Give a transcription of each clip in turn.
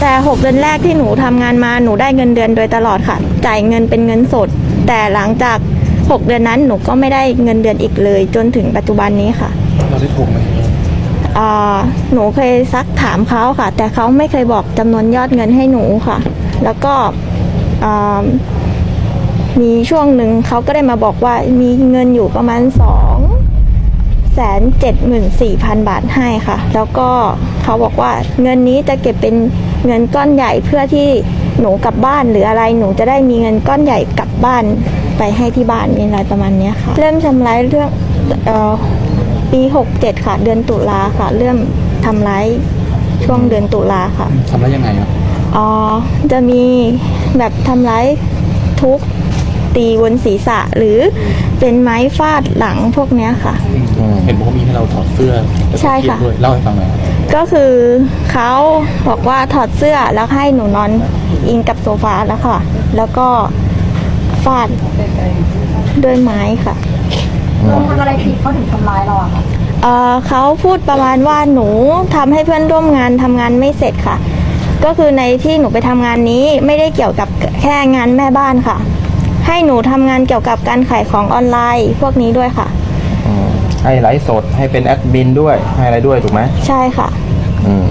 แต่6เดือนแรกที่หนูทำงานมาหนูได้เงินเดือนโดยตลอดค่ะ จ่ายเงินเป็นเงินสด แต่หลังจาก 6 เดือนนั้นหนูก็ไม่ได้เงินเดือนอีกเลย จนถึงปัจจุบันนี้ค่ะ เราได้ทวงไหมอ่าหนูเคยซักถามเขาค่ะ แต่เขาไม่เคยบอกจำนวนยอดเงินให้หนูค่ะ แล้วก็อ่ามีช่วงหนึ่งเขาก็ได้มาบอกว่ามีเงินอยู่ประมาณสอง แสนเจ็ดหมื่นสี่พันบาทให้ค่ะ แล้วก็เขาบอกว่าเงินนี้จะเก็บเป็นเงินก้อนใหญ่เพื่อที่หนูกลับบ้านหรืออะไรหนูจะได้มีเงินก้อนใหญ่กลับบ้านไปให้ที่บ้านมีอะไรประมาณเนี้ยค่ะ เริ่มทำร้ายเรื่องเอ่อปี 67 ค่ะ เดือนตุลาค่ะ เริ่มทำร้ายช่วงเดือนตุลาค่ะทำได้ยังไงครับอ๋อจะมีแบบทำร้ายทุบ ตีบนศีรษะหรือเป็นไม้ฟาดหลังพวกเนี้ยค่ะ เห็นบอกว่ามีให้เราถอดเสื้อใช่ค่ะด้วยเล่าให้ฟังหน่อยครับก็คือเขาบอกว่าถอดเสื้อแล้วให้หนูนอนอิงกับโซฟาแล้วค่ะ แล้วก็ฟาดด้วยไม้ค่ะ เราทำอะไรผิดเขาถึงทำร้ายเราอะคะเอ่อเขาพูดประมาณว่าหนูทำให้เพื่อนร่วมงานทำงานไม่เสร็จค่ะ ก็คือในที่หนูไปทำงานนี้ไม่ได้เกี่ยวกับแค่งานแม่บ้านค่ะ ให้หนูทำงานเกี่ยวกับการขายของออนไลน์ พวกนี้ด้วยค่ะ อืมให้ไลฟ์สดให้เป็นแอดมินด้วย ให้อะไรด้วยถูกไหมใช่ค่ะ อืม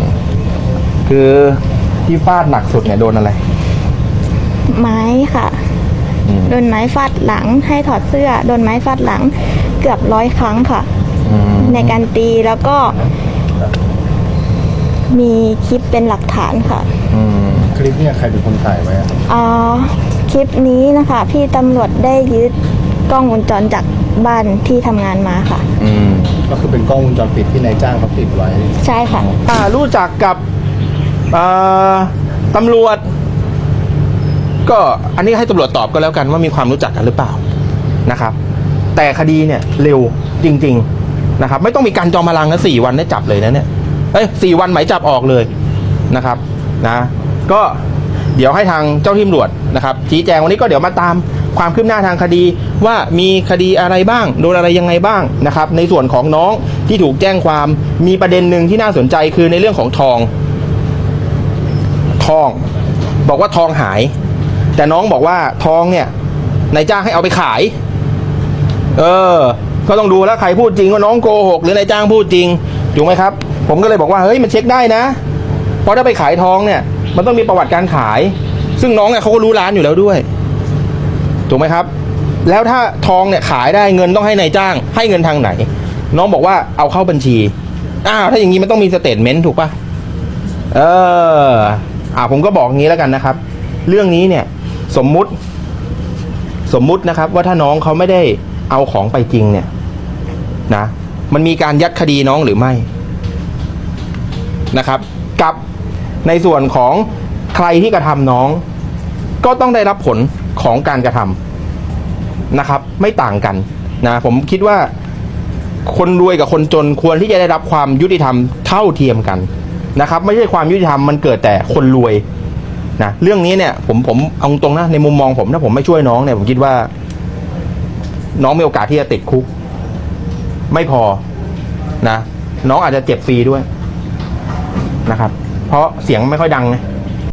คือที่ฟาดหนักสุดเนี่ยโดนอะไร ไม้ค่ะ อืม โดนไม้ฟาดหลัง ให้ถอดเสื้อ โดนไม้ฟาดหลัง เกือบร้อยครั้งค่ะ อืมในการตีแล้วก็ มีคลิปเป็นหลักฐานค่ะ อืมคลิปเนี่ยใครเป็นคนถ่ายไว้อะครับอ่าค ลิปนี้นะคะ พี่ตำรวจได้ยึดกล้องวงจรจากบ้านที่ทำงานมาค่ะ อืมก็คือเป็นกล้องวงจรปิดที่นายจ้างเขาติดไว้ ใช่ค่ะ อ่ารู้จักกับเอ่อตำรวจ ก็อันนี้ให้ตำรวจตอบก็แล้วกันว่ามีความรู้จักกันหรือเปล่านะครับ แต่คดีเนี่ยเร็วจริง ๆนะครับ ไม่ต้องมีการจอมพลังนะสี่วันได้จับเลยนะเนี่ยเอ้ยสี่วันหมายจับออกเลยนะครับ นะ ก็ เดี๋ยวให้ทางเจ้าที่ตำรวจนะครับชี้แจงวันนี้ก็เดี๋ยวมาตามความคืบหน้าทางคดีว่ามีคดีอะไรบ้างโดนอะไรยังไงบ้างนะครับในส่วนของน้องที่ถูกแจ้งความมีประเด็นหนึ่งที่น่าสนใจคือในเรื่องของทอง ทอง บอกว่าทองหาย แต่น้องบอกว่าทองเนี่ยนายจ้างให้เอาไปขาย เออ ก็ต้องดูแล้วใครพูดจริงว่าน้องโกหกหรือนายจ้างพูดจริงถูกไหมครับ ผมก็เลยบอกว่าเฮ้ยมันเช็คได้นะเพราะถ้าไปขายทองเนี่ย มันต้องมีประวัติการขาย ซึ่งน้องเนี่ยเขาก็รู้ร้านอยู่แล้วด้วยถูกไหมครับ แล้วถ้าทองเนี่ยขายได้เงินต้องให้นายจ้าง ให้เงินทางไหน น้องบอกว่าเอาเข้าบัญชีอ้าวถ้าอย่างนี้มันต้องมีสเตทเมนต์ถูกปะเอออ่าผมก็บอกงี้แล้วกันนะครับ เรื่องนี้เนี่ย สมมุติ สมมุตินะครับ ว่าถ้าน้องเขาไม่ได้เอาของไปจริงเนี่ย นะ มันมีการยัดคดีน้องหรือไม่นะครับ กับ ในส่วนของใครที่กระทำน้อง ก็ต้องได้รับผลของการกระทำนะครับ ไม่ต่างกันนะผมคิดว่าคนรวยกับคนจนควรที่จะได้รับความยุติธรรมเท่าเทียมกันนะครับ ไม่ใช่ความยุติธรรมมันเกิดแต่คนรวยนะเรื่องนี้เนี่ยผมผมเอาตรงนะในมุมมองผมถ้าผมไม่ช่วยน้องเนี่ยผมคิดว่า น้องมีโอกาสที่จะติดคุก ไม่พอนะ น้องอาจจะเจ็บฟรีด้วยนะครับ เพราะเสียงไม่ค่อยดังไง